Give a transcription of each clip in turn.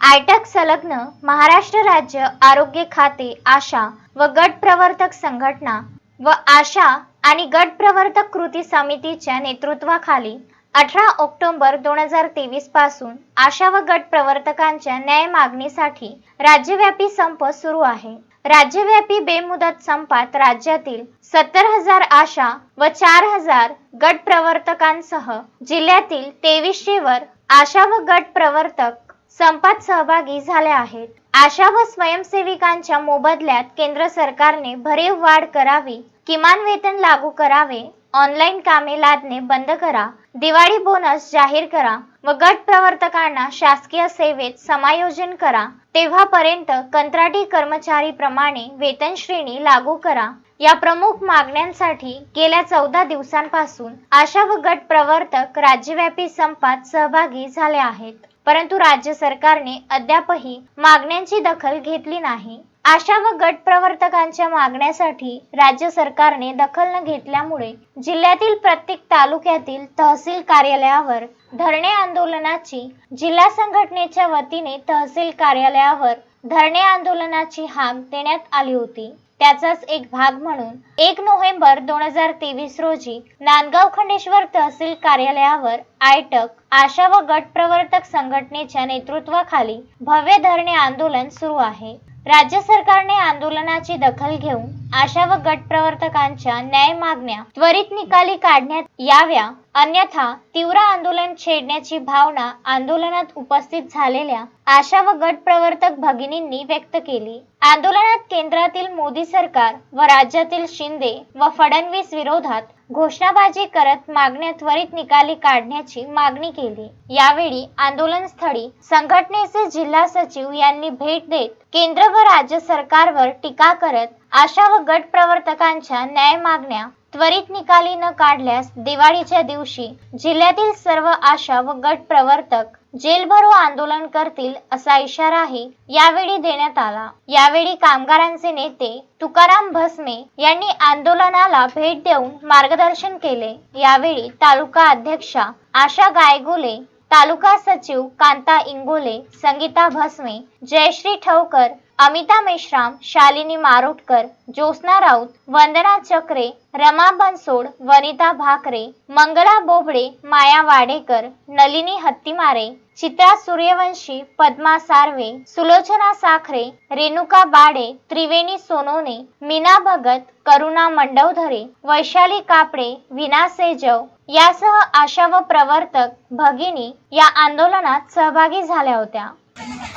आयटक संलग्न महाराष्ट्र राज्य आरोग्य खाते आशा व गट प्रवर्तक संघटना व आशा आणि गट प्रवर्तक कृती समितीच्या नेतृत्वाखाली अठरा ऑक्टोबर दोन हजार तेवीसपासून आशा व गट प्रवर्तकांच्या न्याय मागणीसाठी राज्यव्यापी संप सुरू आहे. राज्यव्यापी बेमुदत संपात राज्यातील सत्तर हजार आशा व चार हजार गट प्रवर्तकांसह जिल्ह्यातील तेवीसशे वर आशा व गट प्रवर्तक संपात सहभागी झाल्या आहेत. आशा व स्वयंसेविकांच्या मोबदल्यात केंद्र सरकारने भरीव वाढ करावी किमान वेतन लागू करावे ऑनलाईन कामे लादणे बंद करा दिवाळी बोनस जाहीर करा व गट प्रवर्तकांना शासकीय सेवेत समायोजन करा. तेव्हापर्यंत कंत्राटी कर्मचारी प्रमाणे वेतन श्रेणी लागू करा. या प्रमुख मागण्यांसाठी गेल्या चौदा दिवसांपासून आशा व गट प्रवर्तक राज्यव्यापी संपात सहभागी झाले आहेत. परंतु राज्य सरकारने अद्यापही मागण्यांची दखल घेतली नाही. आशा व गट प्रवर्तकांच्या मागण्यासाठी राज्य सरकारने दखल न घेतल्यामुळे जिल्ह्यातील प्रत्येक तालुक्यातील तहसील कार्यालयावर धरणे आंदोलनाची जिल्हा संघटनेच्या वतीने तहसील कार्यालयावर धरणे आंदोलनाची हाक देण्यात आली होती. त्याचाच एक भाग म्हणून एक नोव्हेंबर दोन हजार तेवीस रोजी नांदगाव खंडेश्वर तहसील कार्यालयावर आयटक आशा व गट प्रवर्तक संघटनेच्या नेतृत्वाखाली भव्य धरणे आंदोलन सुरू आहे. राज्य सरकारने आंदोलनाची दखल घेऊन आशा व गट प्रवर्तकांच्या न्याय मागण्या त्वरित निकाली काढण्यात याव्या अन्यथा तीव्र आंदोलन छेडण्याची भावना आंदोलनात उपस्थित झालेल्या आशा व गट प्रवर्तक भगिनींनी व्यक्त केली. आंदोलनात केंद्रातील मोदी सरकार व राज्यातील शिंदे व फडणवीस विरोधात घोषणाबाजी करत मागण्या त्वरित निकाली काढण्याची मागणी केली. यावेळी आंदोलनस्थळी संघटनेचे जिल्हा सचिव यांनी भेट देत केंद्र व राज्य सरकारवर टीका करत आशा व गट प्रवर्तकांच्या न्याय मागण्या त्वरित निकाली न काढल्यास दिवाळीच्या दिवशी जिल्ह्यातील सर्व आशा व गट प्रवर्तक जेलभरो आंदोलन करतील असा इशाराही यावेळी देण्यात आला. यावेळी कामगारांचे नेते तुकाराम भस्मे यांनी आंदोलनाला भेट देऊन मार्गदर्शन केले. यावेळी तालुका अध्यक्षा आशा गायगुले तालुका सचिव कांता इंगोले संगीता भस्मे जयश्री ठवकर अमिता मेश्राम शालिनी मारोटकर ज्योत्स्ना राऊत वंदना चक्रे रमा बनसोड वनिता भाकरे मंगला बोबडे माया वाडेकर नलिनी हत्तीमारे चित्रा सूर्यवंशी पद्मा सार्वे सुलोचना साखरे रेणुका बाडे त्रिवेणी सोनोने मीना भगत करुणा मंडवधरे वैशाली कापडे विना सेजव यासह आशा व प्रवर्तक भगिनी या आंदोलनात सहभागी झाल्या होत्या.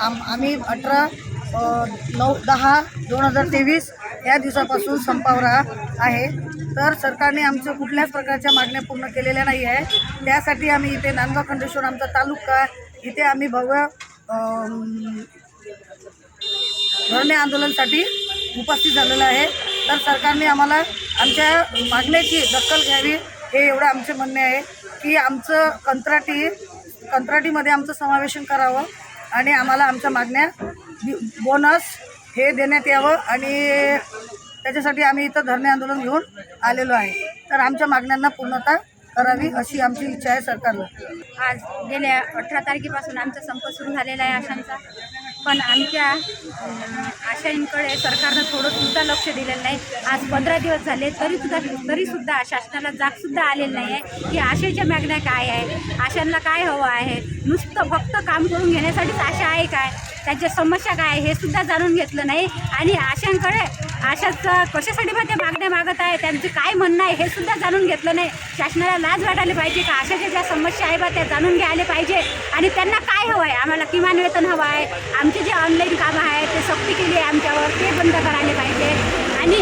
आम्ही अठरा नऊ दहा दोन हजार तेवीस या दिवसापासून संपावर आहे. तर सरकारने आमच्या कुठल्याच प्रकारच्या मागण्या पूर्ण केलेल्या नाही आहे. त्यासाठी आम्ही इथे नांदगाव खंडेश्वर आमचा तालुका इथे आम्ही भव्य धरणे आंदोलनासाठी उपस्थित झालेलं आहे. तर सरकारने आम्हाला आमच्या मागण्याची दखल घ्यावी हे एवढं आमचे म्हणणे आहे की आमचं कंत्राटी कंत्राटीमध्ये आमचं समावेशन करावं. आणि आम्हाला आमच्या मागण्या बोनस हे देण्यात यावं आणि त्याच्यासाठी आम्ही इथं धरणे आंदोलन घेऊन आलेलो आहे. तर आमच्या मागण्यांना पूर्णता करावी अशी आमची इच्छा आहे सरकारला. आज गेल्या अठरा तारखेपासून आमचा संप सुरू झालेला आहे आशांचा. पण आमच्या आशाईंकडे सरकारनं थोडंसुद्धा लक्ष दिलेलं नाही. आज पंधरा दिवस झाले तरीसुद्धा तरीसुद्धा शासनाला जागसुद्धा आलेलं नाही आहे की आशेच्या मागण्या काय आहे आशांना काय हवं आहे? नुसतं फक्त काम करून घेण्यासाठीच आशा आहे काय? त्यांच्या समस्या काय आहे हे सुद्धा जाणून घेतलं नाही. आणि आशांकडे आशाचं कशासाठी बा ते मागण्या मागत आहे त्यांचं काय म्हणणं आहे हे सुद्धा जाणून घेतलं नाही. शासनाला लाज वाटायला पाहिजे का? आशाच्या ज्या समस्या आहे बा त्या जाणून घ्यायला पाहिजे. आणि त्यांना काय हवं आहे? आम्हाला किमान वेतन हवं आहे. आमचे जे ऑनलाईन कामं आहे ते सक्ती केली आहे आमच्यावर. ते बंद करायला पाहिजे. आणि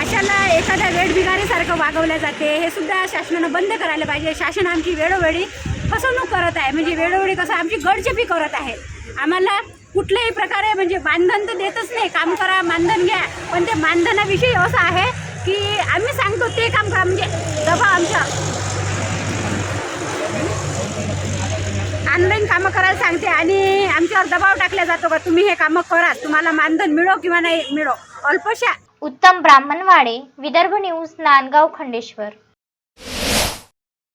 आशाला एखाद्या वेठबिगारीसारखं वागवल्या जाते हे सुद्धा शासनानं बंद करायला पाहिजे. शासन आमची वेळोवेळी फसवणूक करत आहे. म्हणजे वेळोवेळी कसं आमची गडचेपी करत आहे. आम्हाला कुठल्याही प्रकारे म्हणजे मानधन तर देतच नाही. काम करा मानधन घ्या. पण ते मानधनाविषयी असं आहे की आम्ही सांगतो ते काम करा. म्हणजे दबा आमच्या. ऑनलाईन कामं करायला सांगते आणि आमच्यावर दबाव टाकला जातो का तुम्ही हे कामं करा. तुम्हाला मानधन मिळो किंवा नाही मिळो. अल्पशा. उत्तम ब्राह्मणवाडे विदर्भ न्यूज नांदगाव खंडेश्वर.